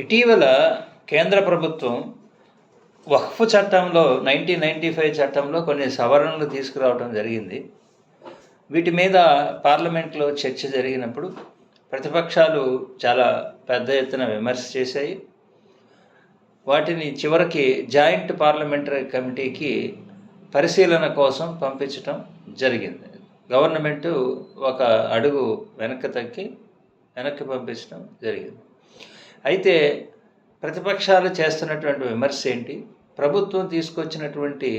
ఇటీవల కేంద్ర ప్రభుత్వం వక్ఫ్ చట్టంలో నైన్టీన్ నైంటీ ఫైవ్ చట్టంలో కొన్ని సవరణలు తీసుకురావడం జరిగింది. వీటి మీద పార్లమెంట్లో చర్చ జరిగినప్పుడు ప్రతిపక్షాలు చాలా పెద్ద ఎత్తున విమర్శ చేశాయి. వాటిని చివరికి జాయింట్ పార్లమెంటరీ కమిటీకి పరిశీలన కోసం పంపించటం జరిగింది. గవర్నమెంటు ఒక అడుగు వెనక్కి తగ్గి వెనక్కి పంపించడం జరిగింది. అయితే ప్రతిపక్షాలు చేస్తున్నటువంటి విమర్శ ఏంటి? ప్రభుత్వం తీసుకొచ్చినటువంటి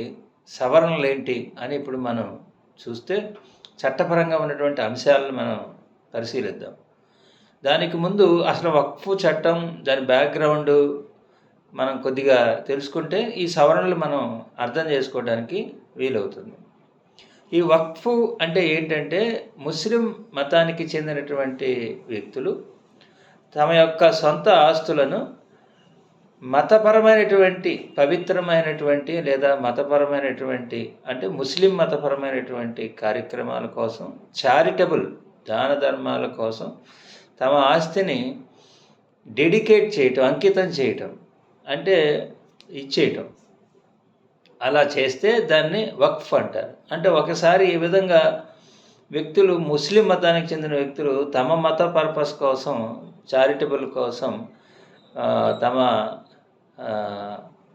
సవరణలు ఏంటి అని ఇప్పుడు మనం చూస్తే చట్టపరంగా ఉన్నటువంటి అంశాలను మనం పరిశీలిద్దాం. దానికి ముందు అసలు వక్ఫ్ చట్టం దాని బ్యాక్గ్రౌండ్ మనం కొద్దిగా తెలుసుకుంటే ఈ సవరణలు మనం అర్థం చేసుకోవడానికి వీలవుతుంది. ఈ వక్ఫ్ అంటే ఏంటంటే ముస్లిం మతానికి చెందినటువంటి వ్యక్తులు తమ యొక్క సొంత ఆస్తులను మతపరమైనటువంటి పవిత్రమైనటువంటి లేదా మతపరమైనటువంటి అంటే ముస్లిం మతపరమైనటువంటి కార్యక్రమాల కోసం చారిటబుల్ దాన ధర్మాల కోసం తమ ఆస్తిని డెడికేట్ చేయటం అంకితం చేయటం అంటే ఇచ్చేయటం. అలా చేస్తే దాన్ని వక్ఫ్ అంటారు. అంటే ఒకసారి ఈ విధంగా వ్యక్తులు ముస్లిం మతానికి చెందిన వ్యక్తులు తమ మత పర్పస్ కోసం చారిటబుల్ కోసం తమ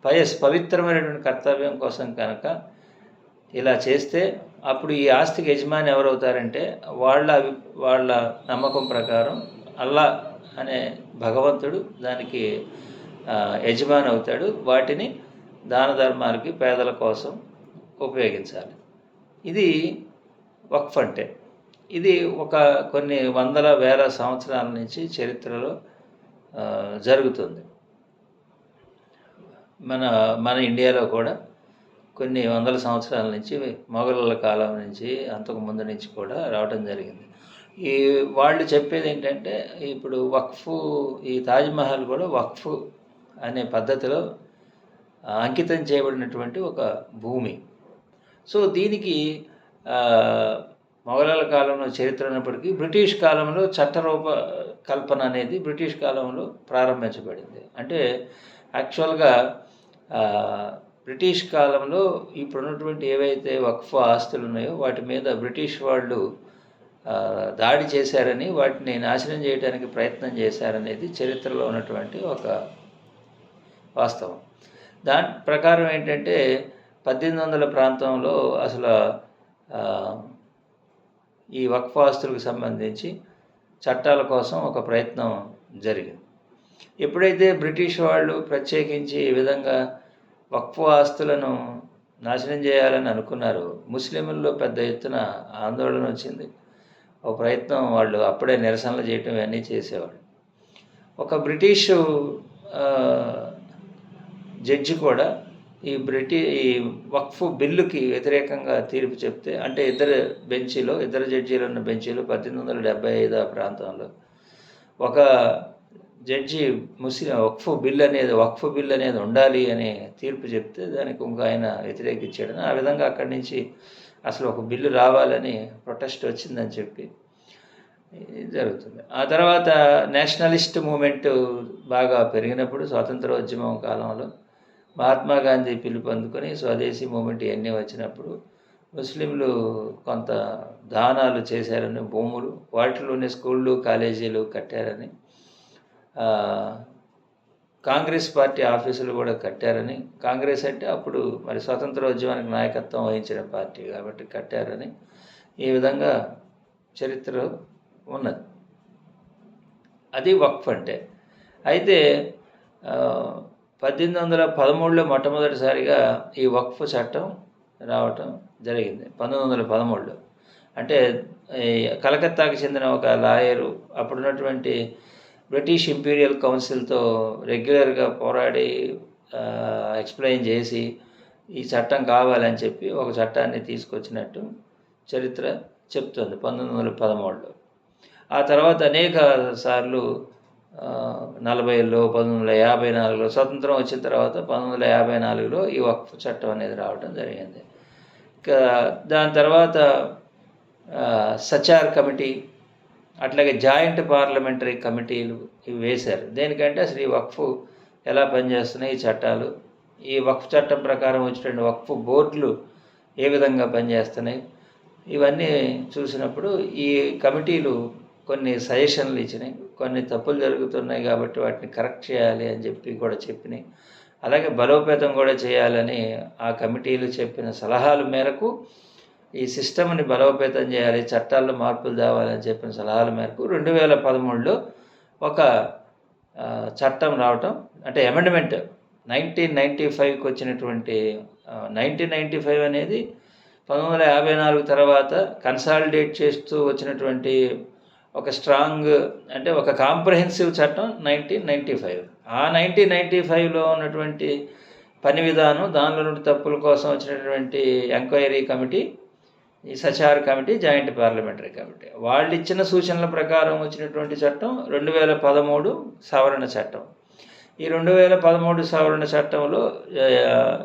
పయస్ పవిత్రమైనటువంటి కర్తవ్యం కోసం కనుక ఇలా చేస్తే అప్పుడు ఈ ఆస్తికి యజమాని ఎవరవుతారంటే వాళ్ళ వాళ్ళ నమ్మకం ప్రకారం అల్లా అనే భగవంతుడు దానికి యజమాని అవుతాడు. వాటిని దాన ధర్మాలకి పేదల కోసం ఉపయోగించాలి. ఇది వక్ఫ్ అంటే. ఇది ఒక కొన్ని వందల వేల సంవత్సరాల నుంచి చరిత్రలో జరుగుతుంది. మన మన ఇండియాలో కూడా కొన్ని వందల సంవత్సరాల నుంచి మొఘలుల కాలం నుంచి అంతకు ముందు నుంచి కూడా రావడం జరిగింది. ఈ వాళ్ళు చెప్పేది ఏంటంటే ఇప్పుడు వక్ఫ్ ఈ తాజ్మహల్ కూడా వక్ఫ్ అనే పద్ధతిలో అంకితం చేయబడినటువంటి ఒక భూమి. సో దీనికి ఆ, మొఘలాల కాలంలో చరిత్ర ఉన్నప్పటికీ బ్రిటిష్ కాలంలో చట్టరూప కల్పన అనేది బ్రిటిష్ కాలంలో ప్రారంభించబడింది. అంటే యాక్చువల్గా బ్రిటిష్ కాలంలో ఇప్పుడు ఉన్నటువంటి ఏవైతే వక్ఫ్ ఆస్తులు ఉన్నాయో వాటి మీద బ్రిటిష్ వాళ్ళు దాడి చేశారని వాటిని నాశనం చేయడానికి ప్రయత్నం చేశారనేది చరిత్రలో ఉన్నటువంటి ఒక వాస్తవం. దాని ప్రకారం ఏంటంటే పద్దెనిమిది వందల ప్రాంతంలో అసలు ఈ వక్ఫ్ ఆస్తులకు సంబంధించి చట్టాల కోసం ఒక ప్రయత్నం జరిగింది. ఎప్పుడైతే బ్రిటిష్ వాళ్ళు ప్రత్యేకించి ఈ విధంగా వక్ఫ్ ఆస్తులను నాశనం చేయాలని అనుకున్నారో ముస్లింల్లో పెద్ద ఎత్తున ఆందోళన వచ్చింది. ఒక ప్రయత్నం వాళ్ళు అప్పుడే నిరసనలు చేయటం ఇవన్నీ చేసేవాళ్ళు. ఒక బ్రిటిషు జడ్జి కూడా ఈ బ్రిటి ఈ వక్ఫ్ బిల్లుకి వ్యతిరేకంగా తీర్పు చెప్తే అంటే ఇద్దరు బెంచీలో ఇద్దరు జడ్జీలు ఉన్న బెంచీలో పద్దెనిమిది వందల డెబ్బై ఐదు ప్రాంతంలో. ఒక జడ్జి ముస్లిం వక్ఫ్ బిల్ అనేది వక్ఫ్ బిల్ అనేది ఉండాలి అని తీర్పు చెప్తే దానికి ఇంకో ఆయన వ్యతిరేకించాడని ఆ విధంగా అక్కడి నుంచి అసలు ఒక బిల్లు రావాలని ప్రొటెస్ట్ వచ్చిందని చెప్పి జరుగుతుంది. ఆ తర్వాత నేషనలిస్ట్ మూమెంట్ బాగా పెరిగినప్పుడు స్వాతంత్రోద్యమం కాలంలో మహాత్మా గాంధీ పిలుపు అందుకొని స్వదేశీ మూమెంట్ ఇవన్నీ వచ్చినప్పుడు ముస్లింలు కొంత దానాలు చేశారని భూములు వాటిలోనే స్కూళ్ళు కాలేజీలు కట్టారని కాంగ్రెస్ పార్టీ ఆఫీసులు కూడా కట్టారని కాంగ్రెస్ అంటే అప్పుడు మరి స్వతంత్రోద్యమానికి నాయకత్వం వహించిన పార్టీ కాబట్టి కట్టారని ఈ విధంగా చరిత్ర ఉన్నది. అది వక్ఫ్ అంటే. అయితే పద్దెనిమిది వందల పదమూడులో మొట్టమొదటిసారిగా ఈ వక్ఫ్ చట్టం రావటం జరిగింది పంతొమ్మిది వందల పదమూడులో. అంటే కలకత్తాకు కలకత్తాకి చెందిన ఒక లాయరు అప్పుడున్నటువంటి బ్రిటిష్ ఇంపీరియల్ కౌన్సిల్తో రెగ్యులర్గా పోరాడి ఎక్స్ప్లెయిన్ చేసి ఈ చట్టం కావాలని చెప్పి ఒక చట్టాన్ని తీసుకొచ్చినట్టు చరిత్ర చెప్తుంది పంతొమ్మిది వందల పదమూడులో. ఆ తర్వాత అనేక సార్లు నలభైలో పంతొమ్మిది వందల యాభై నాలుగులో స్వతంత్రం వచ్చిన తర్వాత పంతొమ్మిది వందల యాభై నాలుగులో ఈ వక్ఫ్ చట్టం అనేది రావడం జరిగింది. ఇంకా దాని తర్వాత సచార్ కమిటీ అట్లాగే జాయింట్ పార్లమెంటరీ కమిటీలు ఇవి వేశారు. దేనికంటే అసలు ఈ వక్ఫ్ ఎలా పనిచేస్తున్నాయి ఈ చట్టాలు? ఈ వక్ఫ్ చట్టం ప్రకారం వచ్చినటువంటి వక్ఫ్ బోర్డులు ఏ విధంగా పనిచేస్తున్నాయి? ఇవన్నీ చూసినప్పుడు ఈ కమిటీలు కొన్ని సజెషన్లు ఇచ్చినాయి. కొన్ని తప్పులు జరుగుతున్నాయి కాబట్టి వాటిని కరెక్ట్ చేయాలి అని చెప్పి కూడా చెప్పినాయి. అలాగే బలోపేతం కూడా చేయాలని ఆ కమిటీలు చెప్పిన సలహాల మేరకు ఈ సిస్టమ్ని బలోపేతం చేయాలి చట్టాల్లో మార్పులు తేవాలని చెప్పిన సలహాల మేరకు రెండు వేల పదమూడులో ఒక చట్టం రావటం అంటే అమెండ్మెంట్ నైన్టీన్ నైంటీ ఫైవ్కి వచ్చినటువంటి నైన్టీన్ నైంటీ ఫైవ్ అనేది పంతొమ్మిది వందల యాభై నాలుగు తర్వాత కన్సాలిడేట్ చేస్తూ వచ్చినటువంటి ఒక స్ట్రాంగ్ అంటే ఒక కాంప్రహెన్సివ్ చట్టం నైన్టీన్ నైంటీ ఫైవ్ ఆ నైన్టీన్ నైంటీ ఫైవ్లో ఉన్నటువంటి పని విధానం దానిలో నుండి తప్పుల కోసం వచ్చినటువంటి ఎంక్వైరీ కమిటీ ఈ Sachar committee joint parliamentary committee వాళ్ళు ఇచ్చిన సూచనల ప్రకారం వచ్చినటువంటి చట్టం రెండు వేల పదమూడు సవరణ చట్టం. ఈ రెండు వేల పదమూడు సవరణ చట్టంలో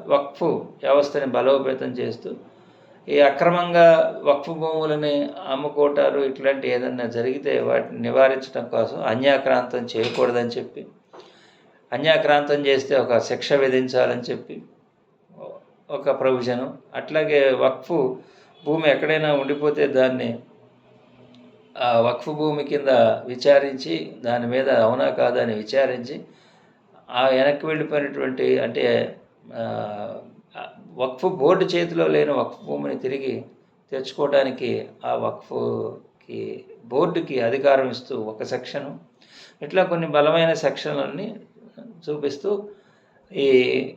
వక్ఫ్ వ్యవస్థని బలోపేతం చేస్తూ ఈ అక్రమంగా వక్ఫ్ భూములని అమ్ముకోటాలు ఇట్లాంటి ఏదన్నా జరిగితే వాటిని నివారించడం కోసం అన్యాక్రాంతం చేయకూడదని చెప్పి అన్యాక్రాంతం చేస్తే ఒక శిక్ష విధించాలని చెప్పి ఒక ప్రొవిజను. అట్లాగే వక్ఫ్ భూమి ఎక్కడైనా ఉండిపోతే దాన్ని ఆ వక్ఫ్ భూమి కింద విచారించి దాని మీద అవునా కాదా అని విచారించి ఆ వెనక్కి వెళ్ళిపోయినటువంటి అంటే వక్ఫ్ బోర్డు చేతిలో లేని వక్ఫ్ భూమిని తిరిగి తెచ్చుకోవడానికి ఆ వక్ఫ్కి బోర్డుకి అధికారం ఇస్తూ ఒక సెక్షను ఇట్లా కొన్ని బలమైన సెక్షన్లన్నీ చూపిస్తూ ఈ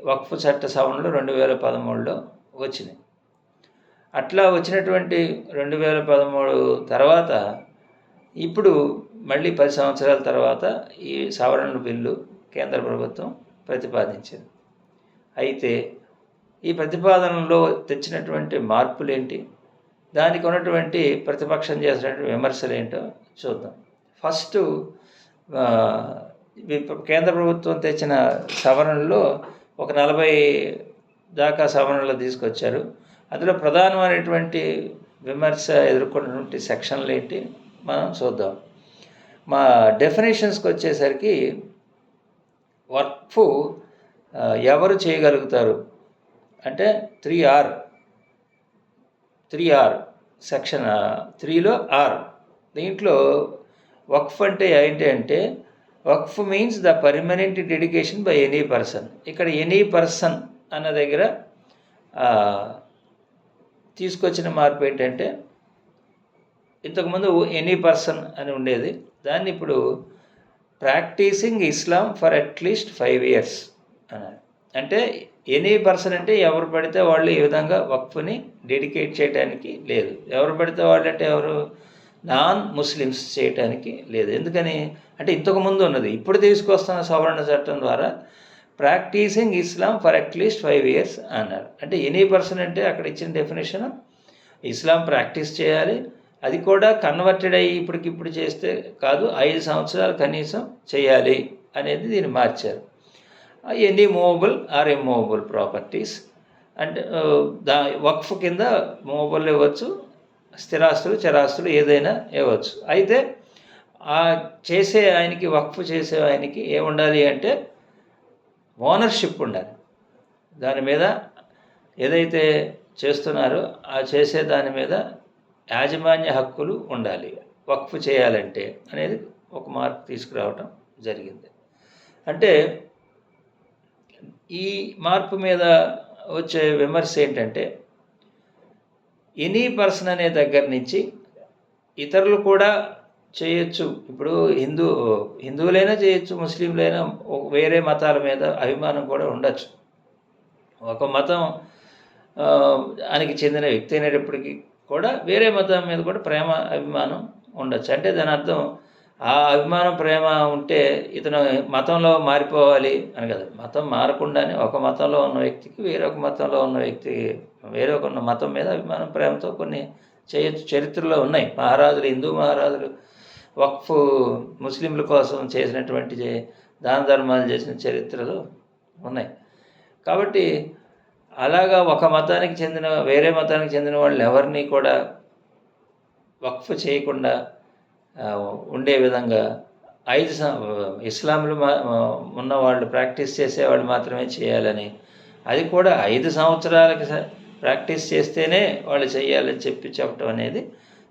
వక్ఫ్ చట్ట సవరణలు రెండు వేల పదమూడులో వచ్చినాయి. అట్లా వచ్చినటువంటి రెండు వేల పదమూడు తర్వాత ఇప్పుడు మళ్ళీ పది సంవత్సరాల తర్వాత ఈ సవరణ బిల్లు కేంద్ర ప్రభుత్వం ప్రతిపాదించింది. అయితే ఈ ప్రతిపాదనలో తెచ్చినటువంటి మార్పులు ఏంటి దానికి ఉన్నటువంటి ప్రతిపక్షం చేసినటువంటి విమర్శలు ఏంటో చూద్దాం. ఫస్ట్ కేంద్ర ప్రభుత్వం తెచ్చిన సవరణలో ఒక నలభై దాకా సవరణలు తీసుకొచ్చారు. అందులో ప్రధానమైనటువంటి విమర్శ ఎదుర్కొన్నటువంటి సెక్షన్లు ఏంటి మనం చూద్దాం. మా డెఫినేషన్స్కి వచ్చేసరికి వర్క్ ఎవరు చేయగలుగుతారు? అంటే three R three R section త్రీలో ఆర్ దీంట్లో వక్ఫ్ అంటే ఏంటి అంటే waqf means the permanent dedication by any person ఇక్కడ ఎనీ పర్సన్ అన్న దగ్గర తీసుకొచ్చిన మార్పు ఏంటంటే ఇంతకుముందు ఎనీ పర్సన్ అని ఉండేది. దాన్ని ఇప్పుడు practising Islam for at least five years అన్నారు. అంటే ఎనీ పర్సన్ అంటే ఎవరు పడితే వాళ్ళు ఈ విధంగా వక్ఫ్ని డెడికేట్ చేయడానికి లేదు. ఎవరు పడితే వాళ్ళు అంటే ఎవరు? నాన్ ముస్లిమ్స్ చేయటానికి లేదు. ఎందుకని? అంటే ఇంతకు ముందు ఉన్నది. ఇప్పుడు తీసుకొస్తున్న సవరణ చట్టం ద్వారా practising Islam for at least five years అన్నారు. అంటే ఎనీ పర్సన్ అంటే అక్కడ ఇచ్చిన డెఫినేషన్ ఇస్లాం ప్రాక్టీస్ చేయాలి. అది కూడా కన్వర్టెడ్ అయ్యి ఇప్పటికిప్పుడు చేస్తే కాదు ఐదు సంవత్సరాలు కనీసం చేయాలి అనేది దీన్ని మార్చారు. Any movable or immovable properties అంటే దా వక్ఫ్ కింద మూవబుల్ ఇవ్వచ్చు స్థిరాస్తులు చరాస్తులు ఏదైనా ఇవ్వచ్చు. అయితే ఆ చేసే ఆయనకి వక్ఫ్ చేసే ఆయనకి ఏముండాలి అంటే ఓనర్షిప్ ఉండాలి. దాని మీద ఏదైతే చేస్తున్నారో ఆ చేసే దాని మీద యాజమాన్య హక్కులు ఉండాలి. వక్ఫ్ చేయాలంటే అనేది ఒక మార్పు తీసుకురావటం జరిగింది. అంటే ఈ మార్పు మీద వచ్చే విమర్శ ఏంటంటే ఎనీ పర్సన్ అనే దగ్గర నుంచి ఇతరులు కూడా చేయొచ్చు. ఇప్పుడు హిందూ హిందువులైనా చేయొచ్చు ముస్లింలైనా వేరే మతాల మీద అభిమానం కూడా ఉండొచ్చు. ఒక మతం దానికి చెందిన వ్యక్తి అయినప్పటికీ కూడా వేరే మతం మీద కూడా ప్రేమ అభిమానం ఉండొచ్చు. అంటే దాని అర్థం ఆ అభిమానం ప్రేమ ఉంటే ఇతను మతంలో మారిపోవాలి అని కదా. మతం మారకుండానే ఒక మతంలో ఉన్న వ్యక్తికి వేరొక మతంలో ఉన్న వ్యక్తి వేరొక మతం మీద అభిమానం ప్రేమతో కొన్ని చేయ చరిత్రలో ఉన్నాయి. మహారాజులు హిందూ మహారాజులు వక్ఫ్ ముస్లింల కోసం చేసినటువంటి దాన ధర్మాలు చేసిన చరిత్రలు ఉన్నాయి. కాబట్టి అలాగా ఒక మతానికి చెందిన వేరే మతానికి చెందిన వాళ్ళు ఎవరిని కూడా వక్ఫ్ చేయకుండా ఉండే విధంగా ఐదు సం- ఇస్లాంలో ఉన్న వాళ్ళు ప్రాక్టీస్ చేసేవాళ్ళు మాత్రమే చేయాలని. అది కూడా ఐదు సంవత్సరాలకి ప్రాక్టీస్ చేస్తేనే వాళ్ళు చేయాలని చెప్పి చెప్పడం అనేది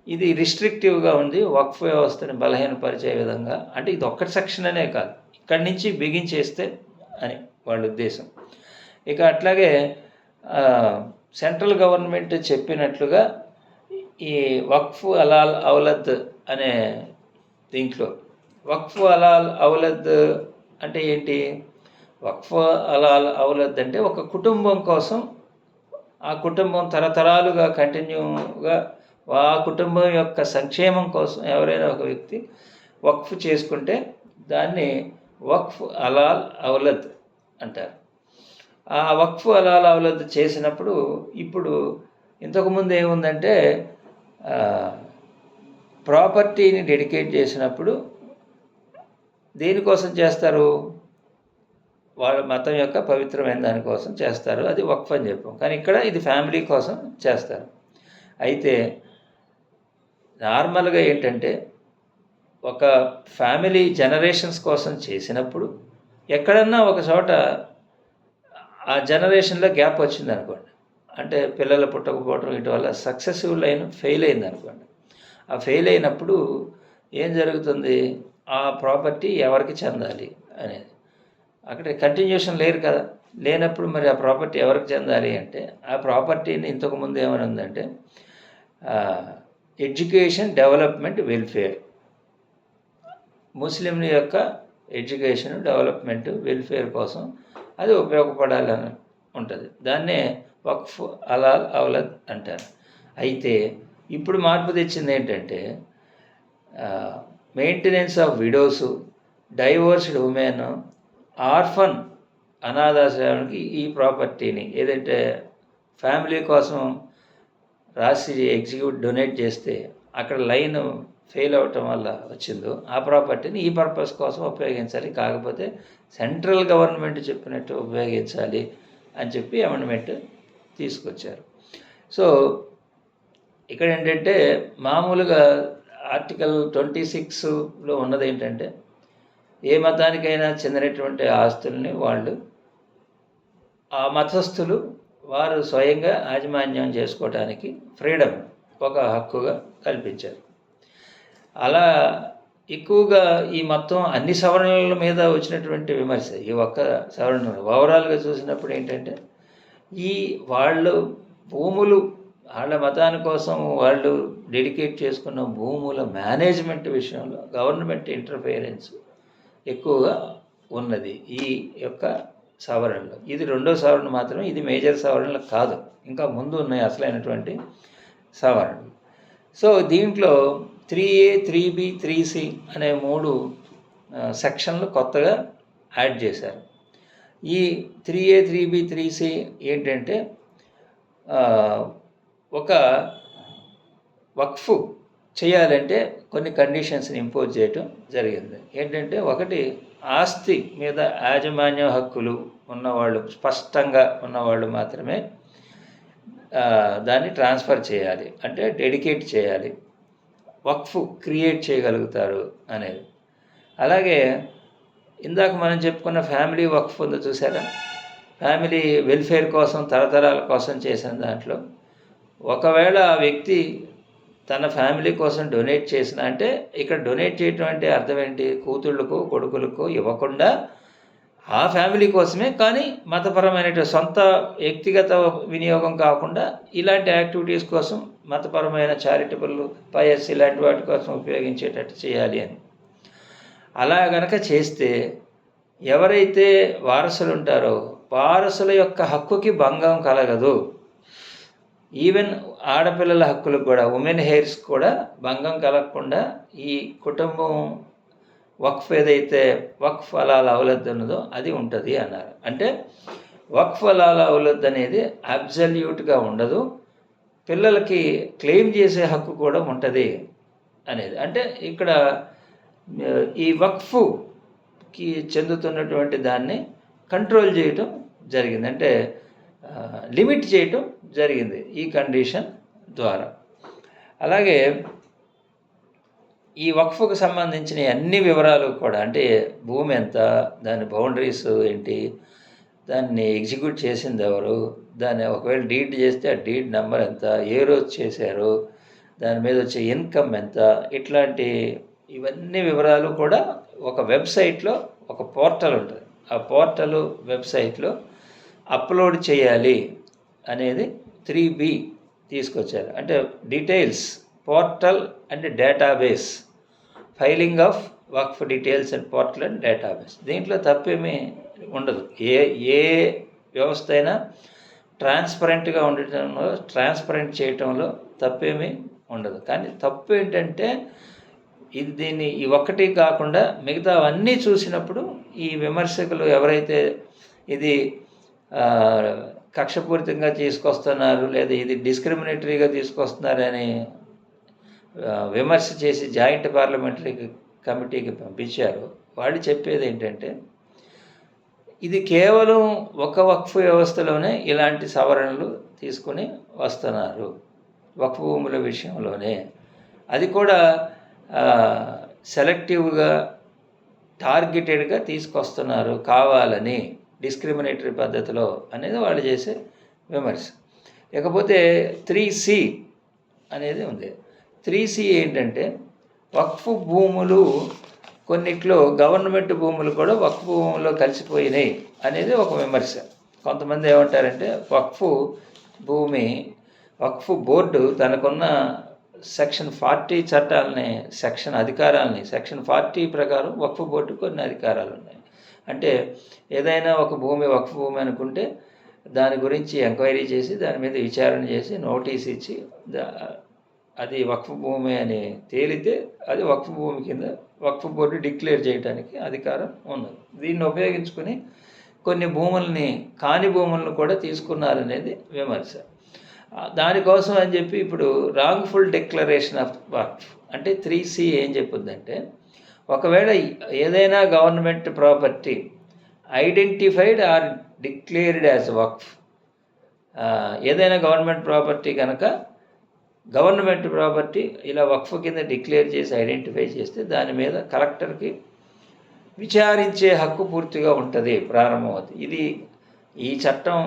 ఇది రిస్ట్రిక్టివ్గా ఉంది వక్ఫ్ వ్యవస్థని బలహీనపరిచే విధంగా. అంటే ఇది ఒక్కటి సెక్షన్ అనే కాదు ఇక్కడి నుంచి బిగించేస్తే అని వాళ్ళ ఉద్దేశం. ఇక అట్లాగే సెంట్రల్ గవర్నమెంట్ చెప్పినట్లుగా ఈ వక్ఫ్ అలాల్ అవలత్ అనే దీంట్లో. వక్ఫ్ అలాల్ అవలద్ అంటే ఏంటి? వక్ఫ్ అలాల్ అవలద్ అంటే ఒక కుటుంబం కోసం ఆ కుటుంబం తరతరాలుగా కంటిన్యూగా ఆ కుటుంబం యొక్క సంక్షేమం కోసం ఎవరైనా ఒక వ్యక్తి వక్ఫ్ చేసుకుంటే దాన్ని వక్ఫ్ అలాల్ అవలద్ అంటారు. ఆ వక్ఫ్ అలాల్ అవలద్ చేసినప్పుడు ఇప్పుడు ఇంతకుముందు ఏముందంటే ప్రాపర్టీని డెడికేట్ చేసినప్పుడు దేనికోసం చేస్తారు? వాళ్ళ మతం యొక్క పవిత్రమైన దానికోసం చేస్తారు. అది వక్ఫ్ అని చెప్పాం. కానీ ఇక్కడ ఇది ఫ్యామిలీ కోసం చేస్తారు. అయితే నార్మల్గా ఏంటంటే ఒక ఫ్యామిలీ జనరేషన్స్ కోసం చేసినప్పుడు ఎక్కడన్నా ఒక చోట ఆ జనరేషన్లో గ్యాప్ వచ్చింది అనుకోండి అంటే పిల్లలు పుట్టకపోవడం ఇటు వల్ల సక్సెసివ్ లైన్ ఫెయిల్ అయింది అనుకోండి ఆ ఫెయిల్ అయినప్పుడు ఏం జరుగుతుంది? ఆ ప్రాపర్టీ ఎవరికి చెందాలి అనేది. అక్కడ కంటిన్యూషన్ లేరు కదా. లేనప్పుడు మరి ఆ ప్రాపర్టీ ఎవరికి చెందాలి అంటే ఆ ప్రాపర్టీని ఇంతకుముందు ఏమని ఉందంటే ఎడ్యుకేషన్ డెవలప్మెంట్ వెల్ఫేర్ ముస్లింల యొక్క ఎడ్యుకేషన్ డెవలప్మెంట్ వెల్ఫేర్ కోసం అది ఉపయోగపడాలని ఉంటుంది. దాన్నే వక్ఫ్ అలాల్ అవలద్ అంటారు. అయితే ఇప్పుడు మార్పు తెచ్చింది ఏంటంటే maintenance of widows divorced women orphan అనాథాశ్రయానికి ఈ ప్రాపర్టీని ఏదంటే ఫ్యామిలీ కోసం రాసి ఎగ్జిక్యూట్ డొనేట్ చేస్తే అక్కడ లైన్ ఫెయిల్ అవ్వటం వల్ల వచ్చిందో ఆ ప్రాపర్టీని ఈ పర్పస్ కోసం ఉపయోగించాలి. కాకపోతే సెంట్రల్ గవర్నమెంట్ చెప్పినట్టు ఉపయోగించాలి అని చెప్పి అమెండ్మెంట్ తీసుకొచ్చారు. సో ఇక్కడ ఏంటంటే మామూలుగా ఆర్టికల్ ట్వంటీ సిక్స్లో ఉన్నది ఏంటంటే ఏ మతానికైనా చెందినటువంటి ఆస్తుల్ని వాళ్ళు ఆ మతస్థులు వారు స్వయంగా యాజమాన్యం చేసుకోవటానికి ఫ్రీడమ్ ఒక హక్కుగా కల్పించారు. అలా ఎక్కువగా ఈ మొత్తం అన్ని సవరణల మీద వచ్చినటువంటి విమర్శ ఈ ఒక్క సవరణ ఓవరాల్గా చూసినప్పుడు ఏంటంటే ఈ వాళ్ళు భూములు వాళ్ళ మతాని కోసం వాళ్ళు డెడికేట్ చేసుకున్న భూముల మేనేజ్మెంట్ విషయంలో గవర్నమెంట్ ఇంటర్ఫియరెన్స్ ఎక్కువగా ఉన్నది ఈ యొక్క సవరణలో. ఇది రెండో సవరణ మాత్రమే ఇది మేజర్ సవరణలు కాదు. ఇంకా ముందు ఉన్నాయి అసలైనటువంటి సవరణలు. సో దీంట్లో three A three B three C అనే మూడు సెక్షన్లు కొత్తగా యాడ్ చేశారు. ఈ three A three B three C ఏంటంటే ఒక వక్ఫ్ చేయాలంటే కొన్ని కండిషన్స్ని ఇంపోజ్ చేయటం జరిగింది. ఏంటంటే ఒకటి ఆస్తి మీద యాజమాన్య హక్కులు ఉన్నవాళ్ళు స్పష్టంగా ఉన్నవాళ్ళు మాత్రమే దాన్ని ట్రాన్స్ఫర్ చేయాలి. అంటే డెడికేట్ చేయాలి. వక్ఫ్ క్రియేట్ చేయగలుగుతారు అనేది. అలాగే ఇందాక మనం చెప్పుకున్న ఫ్యామిలీ వక్ఫ్ ఉందో చూసారా? ఫ్యామిలీ వెల్ఫేర్ కోసం తరతరాల కోసం చేసిన దాంట్లో ఒకవేళ ఆ వ్యక్తి తన ఫ్యామిలీ కోసం డొనేట్ చేసిన అంటే ఇక్కడ డొనేట్ చేయటం అంటే అర్థం ఏంటి? కూతుళ్ళకు కొడుకులకు ఇవ్వకుండా ఆ ఫ్యామిలీ కోసమే కానీ మతపరమైన సొంత వ్యక్తిగత వినియోగం కాకుండా ఇలాంటి యాక్టివిటీస్ కోసం మతపరమైన చారిటబుల్ పైఎస్ ఇలాంటి వాటి కోసం ఉపయోగించేటట్టు చేయాలి అని. అలా గనక చేస్తే ఎవరైతే వారసులు ఉంటారో వారసుల యొక్క హక్కుకి భంగం కలగదు. ఈవెన్ ఆడపిల్లల హక్కులకు కూడా ఉమెన్ హెయిర్స్ కూడా భంగం కలగకుండా ఈ కుటుంబం వక్ఫ్ ఏదైతే వక్ఫ్ అలాల అవలద్దు ఉన్నదో అది ఉంటుంది అన్నారు. అంటే వక్ఫ్ అలాల అవలద్దు అనేది అబ్జల్యూట్గా ఉండదు. పిల్లలకి క్లెయిమ్ చేసే హక్కు కూడా ఉంటుంది అనేది. అంటే ఇక్కడ ఈ వక్ఫ్కి చెందుతున్నటువంటి దాన్ని కంట్రోల్ చేయటం జరిగింది. అంటే లిమిట్ చేయటం జరిగింది ఈ కండిషన్ ద్వారా. అలాగే ఈ వక్ఫ్కు సంబంధించిన అన్ని వివరాలు కూడా అంటే భూమి ఎంత దాని బౌండరీస్ ఏంటి దాన్ని ఎగ్జిక్యూట్ చేసింది ఎవరు దాన్ని ఒకవేళ డీడ్ చేస్తే ఆ డీడ్ నెంబర్ ఎంత ఏ రోజు చేశారు దాని మీద వచ్చే ఇన్కమ్ ఎంత ఇట్లాంటి ఇవన్నీ వివరాలు కూడా ఒక వెబ్సైట్లో ఒక పోర్టల్ ఉంటుంది. ఆ పోర్టల్ వెబ్సైట్లో అప్లోడ్ చేయాలి అనేది త్రీ బి తీసుకొచ్చారు. అంటే details portal and database. Filing of work details and portal and database. దీంట్లో తప్పేమీ ఉండదు. ఏ ఏ వ్యవస్థ అయినా ట్రాన్స్పరెంట్గా ఉండటంలో ట్రాన్స్పరెంట్ చేయటంలో తప్పేమీ ఉండదు. కానీ తప్పు ఏంటంటే ఇది దీన్ని ఈ ఒక్కటి కాకుండా మిగతా అన్నీ చూసినప్పుడు ఈ విమర్శకులు ఎవరైతే ఇది కక్షపూరితంగా తీసుకొస్తున్నారు లేదా ఇది డిస్క్రిమినేటరీగా తీసుకొస్తున్నారని విమర్శ చేసి జాయింట్ పార్లమెంటరీ కమిటీకి పంపించారు. వాళ్ళు చెప్పేది ఏంటంటే ఇది కేవలం ఒక వక్ఫ్ వ్యవస్థలోనే ఇలాంటి సవరణలు తీసుకొని వస్తున్నారు వక్ఫ్ భూముల విషయంలోనే. అది కూడా సెలెక్టివ్గా టార్గెటెడ్గా తీసుకొస్తున్నారు కావాలని. డిస్క్రిమినేటరీ పద్ధతిలో అనేది వాళ్ళు చేసే విమర్శ. ఇకపోతే త్రీ సి అనేది ఉంది. త్రీ సి ఏంటంటే వక్ఫ్ భూములు కొన్నిట్లో గవర్నమెంట్ భూములు కూడా వక్ఫ్ భూముల్లో కలిసిపోయినాయి అనేది ఒక విమర్శ. కొంతమంది ఏమంటారంటే వక్ఫ్ భూమి వక్ఫ్ బోర్డు తనకున్న సెక్షన్ ఫార్టీ చట్టాలని సెక్షన్ అధికారాలని సెక్షన్ ఫార్టీ ప్రకారం వక్ఫ్ బోర్డు కొన్ని అధికారాలు ఉన్నాయి. అంటే ఏదైనా ఒక భూమి వక్ఫ్ భూమి అనుకుంటే దాని గురించి ఎంక్వైరీ చేసి దాని మీద విచారణ చేసి నోటీస్ ఇచ్చి అది వక్ఫ్ భూమి అని తేలితే అది వక్ఫ్ భూమి కింద వక్ఫ్ బోర్డు డిక్లేర్ చేయడానికి అధికారం ఉన్నది. దీన్ని ఉపయోగించుకొని కొన్ని భూముల్ని కాని భూములను కూడా తీసుకున్నారనేది విమర్శ. దానికోసం అని చెప్పి ఇప్పుడు రాంగ్ఫుల్ డిక్లరేషన్ ఆఫ్ వక్ఫ్ అంటే త్రీ సి ఏం చెప్పుద్దంటే ఒకవేళ ఏదైనా government property identified or declared as waqf ఏదైనా గవర్నమెంట్ ప్రాపర్టీ కనుక గవర్నమెంట్ ప్రాపర్టీ ఇలా వక్ఫ్ కింద డిక్లేర్ చేసి ఐడెంటిఫై చేస్తే దాని మీద కలెక్టర్కి విచారించే హక్కు పూర్తిగా ఉంటుంది ప్రారంభమవుతుంది. ఇది ఈ చట్టం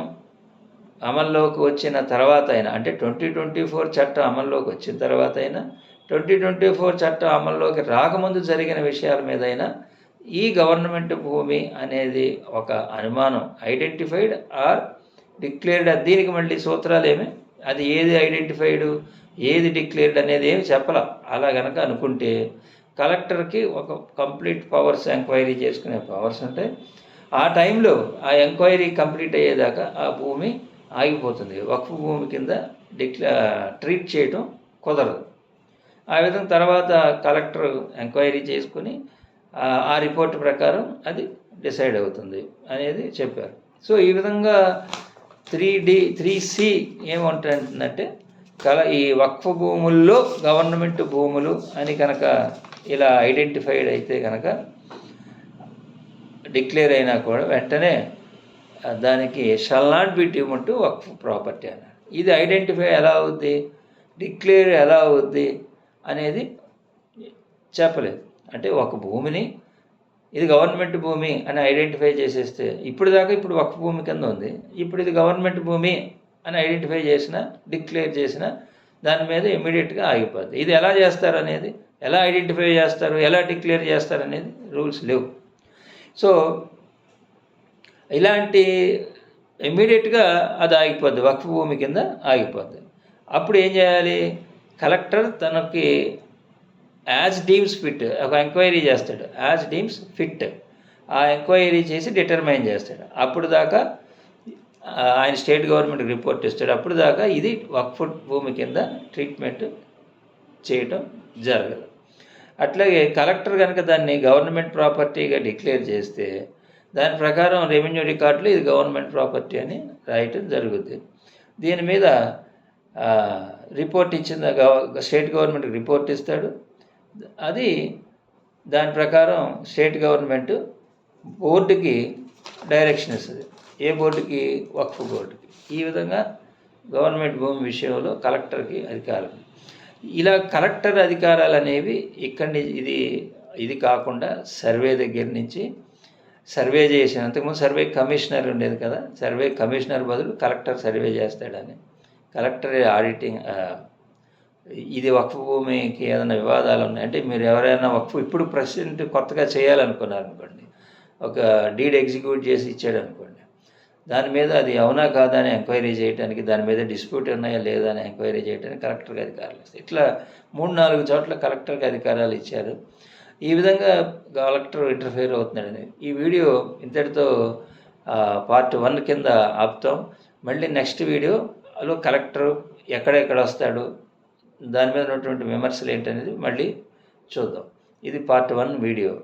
అమల్లోకి వచ్చిన తర్వాత అయినా అంటే ట్వంటీ ట్వంటీ ఫోర్ చట్టం అమల్లోకి వచ్చిన తర్వాత అయినా ట్వంటీ ట్వంటీ ఫోర్ చట్టం అమల్లోకి రాకముందు జరిగిన విషయాల మీద అయినా ఈ గవర్నమెంట్ భూమి అనేది ఒక అనుమానం. ఐడెంటిఫైడ్ ఆర్ డిక్లేర్డ్ దీనికి మళ్ళీ సూత్రాలు ఏమి? అది ఏది ఐడెంటిఫైడ్? ఏది డిక్లేర్డ్ అనేది ఏమి చెప్పాల? అలా గనక అనుకుంటే కలెక్టర్కి ఒక కంప్లీట్ పవర్స్ ఎంక్వైరీ చేసుకునే పవర్స్ ఉంటాయి ఆ టైంలో ఆ ఎంక్వైరీ కంప్లీట్ అయ్యేదాకా ఆ భూమి ఆగిపోతుంది. వక్ఫ్ భూమి కింద డిక్లా ట్రీట్ చేయటం కుదరదు. ఆ విధంగా తర్వాత కలెక్టర్ ఎంక్వైరీ చేసుకుని ఆ రిపోర్ట్ ప్రకారం అది డిసైడ్ అవుతుంది అనేది చెప్పారు. సో ఈ విధంగా త్రీ డి త్రీ సి ఏమంటుందంటే కల ఈ వక్ఫ్ భూముల్లో గవర్నమెంట్ భూములు అని కనుక ఇలా ఐడెంటిఫైడ్ అయితే కనుక డిక్లేర్ అయినా కూడా వెంటనే దానికి షల్ నాట్ బి డిమంటూ వక్ఫ్ ప్రాపర్టీ అన్నాడు ఇది ఐడెంటిఫై ఎలా అవుద్ది? డిక్లేర్ ఎలా అవుద్ది? అనేది చెప్పలేదు. అంటే ఒక భూమిని ఇది గవర్నమెంట్ భూమి అని ఐడెంటిఫై చేసేస్తే ఇప్పుడు దాకా ఇప్పుడు ఒక భూమి కింద ఉంది. ఇప్పుడు ఇది గవర్నమెంట్ భూమి అని ఐడెంటిఫై చేసిన డిక్లేర్ చేసిన దాని మీద ఇమీడియట్గా ఆగిపోద్ది. ఇది ఎలా చేస్తారు అనేది ఎలా ఐడెంటిఫై చేస్తారు ఎలా డిక్లేర్ చేస్తారు అనేది రూల్స్ లేవు. సో ఇలాంటి ఇమీడియట్గా అది ఆగిపోద్ది వక్ఫ్ భూమి కింద ఆగిపోద్ది. అప్పుడు ఏం చేయాలి? కలెక్టర్ తనకి యాజ్ డీమ్స్ ఫిట్ ఒక ఎంక్వైరీ చేస్తాడు. As deems fit. ఆ ఎంక్వైరీ చేసి డిటర్మైన్ చేస్తాడు. అప్పుడు దాకా ఆయన స్టేట్ గవర్నమెంట్కి రిపోర్ట్ ఇస్తాడు. అప్పుడు దాకా ఇది వక్ఫ్ భూమి కింద ట్రీట్మెంట్ చేయటం జరగదు. అట్లాగే కలెక్టర్ కనుక దాన్ని గవర్నమెంట్ ప్రాపర్టీగా డిక్లేర్ చేస్తే దాని ప్రకారం రెవెన్యూ రికార్డులు ఇది గవర్నమెంట్ ప్రాపర్టీ అని రాయటం జరుగుద్ది. దీని మీద రిపోర్ట్ ఇచ్చిన స్టేట్ గవర్నమెంట్కి రిపోర్ట్ ఇస్తాడు. అది దాని ప్రకారం స్టేట్ గవర్నమెంట్ బోర్డుకి డైరెక్షన్ ఇస్తుంది. ఏ బోర్డుకి? వక్ఫ్ బోర్డుకి. ఈ విధంగా గవర్నమెంట్ భూమి విషయంలో కలెక్టర్కి అధికారం. ఇలా కలెక్టర్ అధికారాలు అనేవి ఇక్కడి ఇది ఇది కాకుండా సర్వే దగ్గర నుంచి సర్వే చేసిన అంతకుముందు సర్వే కమిషనర్ ఉండేది కదా సర్వే కమిషనర్ బదులు కలెక్టర్ సర్వే చేస్తాడని. కలెక్టర్ ఆడిటింగ్ ఇది వక్ఫ్ భూమికి ఏదైనా వివాదాలు ఉన్నాయి అంటే మీరు ఎవరైనా వక్ఫ్ ఇప్పుడు ప్రెసిడెంట్ కొత్తగా చేయాలనుకున్నారు అనుకోండి ఒక డీడ్ ఎగ్జిక్యూట్ చేసి ఇచ్చాడు అనుకోండి దాని మీద అది అవునా కాదా అని ఎంక్వైరీ చేయడానికి దాని మీద డిస్ప్యూట్ ఉన్నాయా లేదా అని ఎంక్వైరీ చేయడానికి కలెక్టర్కి అధికారులు ఇస్తాయి ఇట్లా మూడు నాలుగు చోట్ల కలెక్టర్కి అధికారాలు ఇచ్చారు. ఈ విధంగా కలెక్టర్ ఇంటర్ఫియర్ అవుతున్నాడని ఈ వీడియో ఇంతటితో పార్ట్ వన్ కింద ఆపుతాం. మళ్ళీ నెక్స్ట్ వీడియో లో కలెక్టర్ ఎక్కడెక్కడ వస్తాడు దాని మీద ఉన్నటువంటి విమర్శలు ఏంటనేది మళ్ళీ చూద్దాం. ఇది పార్ట్ వన్ వీడియో.